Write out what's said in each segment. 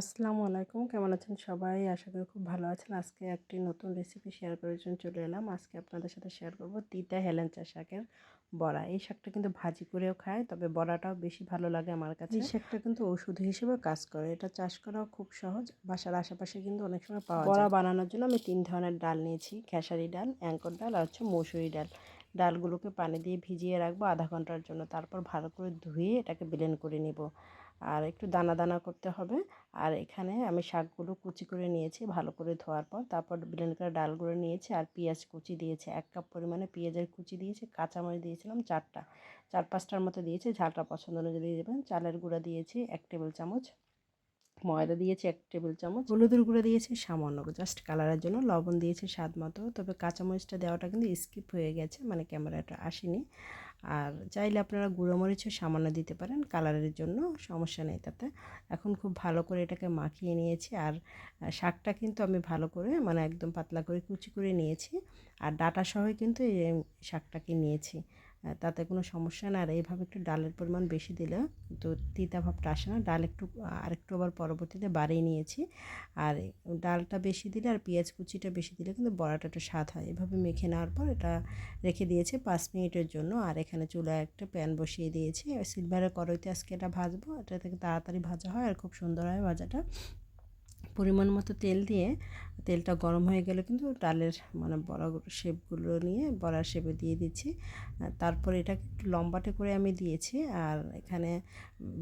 আসসালামু আলাইকুম। কেমন আছেন সবাই? আশা করি খুব ভালো আছেন। আজকে একটি নতুন রেসিপি শেয়ার করার জন্য চলে এলাম। আজকে আপনাদের সাথে শেয়ার করব তিতা হেলেঞ্চা শাকের বড়া। এই শাকটা কিন্তু ভাজি করেও খায় তবে বড়াটাও বেশি ভালো লাগে আমার কাছে। এই শাকটা কিন্তু ওষুধ হিসেবে কাজ করে। এটা চাষ করাও খুব সহজ। বাসার আশেপাশে কিন্তু অনেক সময় পাওয়া যায়। বড়া বানানোর জন্য আমি তিন ধরনের ডাল নিয়েছি। খেসারি ডাল অ্যাঙ্কর ডাল আর হচ্ছে মসুরি ডাল। ডালগুলোকে পানি দিয়ে ভিজিয়ে রাখব আধা ঘণ্টার জন্য। তারপর ভালো করে ধুয়ে এটাকে ব্লেন্ড করে নিব। আর একটু দানা দানা করতে হবে। আর এখানে আমি শাকগুলো কুচি করে নিয়েছি ভালো করে ধোয়ার পর। তারপর ব্লেন্ড করে ডালগুলো নিয়েছি আর পেঁয়াজ কুচি দিয়েছি। এক কাপ পরিমাণে পেঁয়াজের কুচি দিয়েছি, কাঁচামরিচ দিয়েছিলাম চারটা। চার পাঁচটার মতো দিয়েছি। ঝালটা পছন্দ অনুযায়ী দিয়ে দেবেন। চালের গুঁড়া দিয়েছি এক টেবিল চামচ। ময়দা দিয়েছি এক টেবিল চামচ। হলুদের গুঁড়ো দিয়েছি সামান্য জাস্ট কালারের জন্য। লবণ দিয়েছি স্বাদ মতো। তবে কাঁচামরিচটা দেওয়াটা কিন্তু স্কিপ হয়ে গেছে মানে ক্যামেরাটা আসেনি। আর চাইলে আপনারা গুঁড়ো মরিচও সামান্য দিতে পারেন কালারের জন্য, সমস্যা নেই তাতে। এখন খুব ভালো করে এটাকে মাখিয়ে নিয়েছি আর শাকটা কিন্তু আমি ভালো করে মানে একদম পাতলা করে কুচি করে নিয়েছি। আর ডাটা সহ কিন্তু এই শাকটাকে নিয়েছি। তাতে কোনো সমস্যা না আর এইভাবে একটু ডালের পরিমাণ বেশি দিলে তো তিতা ভাবটা আসে না। ডাল একটু, আরেকটু আবার পরবর্তীতে বাড়িয়ে নিয়েছি। আর ডালটা বেশি দিলে আর পেঁয়াজ কুচিটা বেশি দিলে কিন্তু বড়াটা একটু স্বাদ হয়। এভাবে মেখে নেওয়ার পর এটা রেখে দিয়েছে পাঁচ মিনিটের জন্য। আর এখানে চুলায় একটা প্যান বসিয়ে দিয়েছি। আর সিলভারের কড়াইতে আজকে এটা ভাজবো। এটা থেকে তাড়াতাড়ি ভাজা হয় আর খুব সুন্দর হয় ভাজাটা। পরিমাণ মতো তেল দিয়ে তেলটা গরম হয়ে গেলে কিন্তু ডালের মানে বড়া শেপগুলো নিয়ে বড়ার শেপে দিয়ে দিচ্ছি। তারপর এটা একটু লম্বাটে করে আমি দিয়েছি। আর এখানে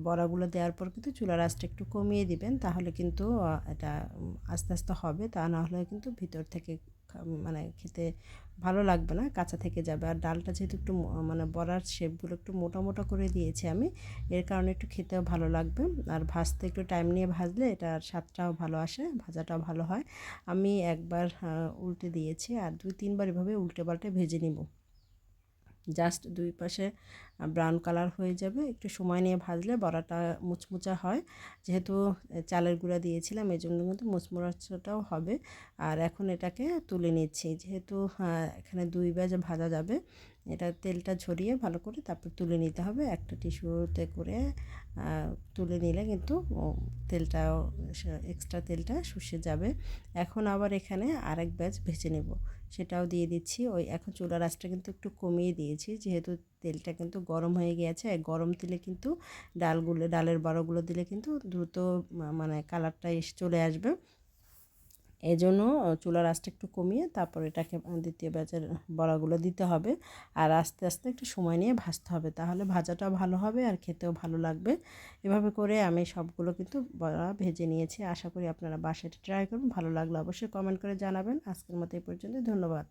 বড়াগুলো দেওয়ার পর কিন্তু চুলার আঁচটা একটু কমিয়ে দিবেন, তাহলে কিন্তু এটা আস্তে আস্তে হবে। তা না হলে কিন্তু ভিতর থেকে মানে খেতে ভালো লাগবে না, কাঁচা থেকে যাবে। আর ডালটা যেহেতু একটু মানে বড়ার শেপগুলো একটু মোটা মোটা করে দিয়েছি আমি, এর কারণে একটু খেতেও ভালো লাগবে। আর ভাজতে একটু টাইম নিয়ে ভাজলে এটার স্বাদটাও ভালো আসে, ভাজাটাও ভালো হয়। আমি একবার উল্টে দিয়েছি, আর দুই তিনবার এভাবে উল্টে পাল্টে ভেজে নিব। জাস্ট দুই পাশে ব্রাউন কালার হয়ে যাবে। একটু সময় নিয়ে ভাজলে বড়াটা মুচমুচা হয়। যেহেতু চালের গুঁড়া দিয়েছিলাম এই জন্য কিন্তু মুচমুচাটাও হবে। আর এখন এটাকে তুলে নিচ্ছি। যেহেতু এখানে দুই বাজে ভাজা যাবে, এটা তেলটা ঝরিয়ে ভালো করে তারপর তুলে নিতে হবে। একটা টিস্যুতে করে তুলে নিলে কিন্তু তেলটা এক্সট্রা তেলটা শুষে যাবে। এখন আবার এখানে আরেক ব্যাচ ভেজে নেব। সেটাও দিয়ে দিচ্ছি। ওই এখন চুলার আঁচটা কিন্তু একটু কমিয়ে দিয়েছি। যেহেতু তেলটা কিন্তু গরম হয়ে গিয়েছে। গরম তেলে কিন্তু ডালগুলো, ডালের বড়াগুলো দিলে কিন্তু দ্রুত মানে কালারটা এসে চলে আসবে। এই জন্য চুলার আঁচটা একটু কমিয়ে তারপর এটাকে দ্বিতীয় ব্যাচের বড়াগুলো দিতে হবে। আর আস্তে আস্তে একটু সময় নিয়ে ভাজতে হবে। তাহলে ভাজাটাও ভালো হবে আর খেতেও ভালো লাগবে। এভাবে করে আমি সবগুলো কিন্তু বড়া ভেজে নিয়েছি। আশা করি আপনারা বাসায় ট্রাই করুন ভালো লাগলে অবশ্যই কমেন্ট করে জানাবেন। আজকের মতো এই পর্যন্ত ধন্যবাদ।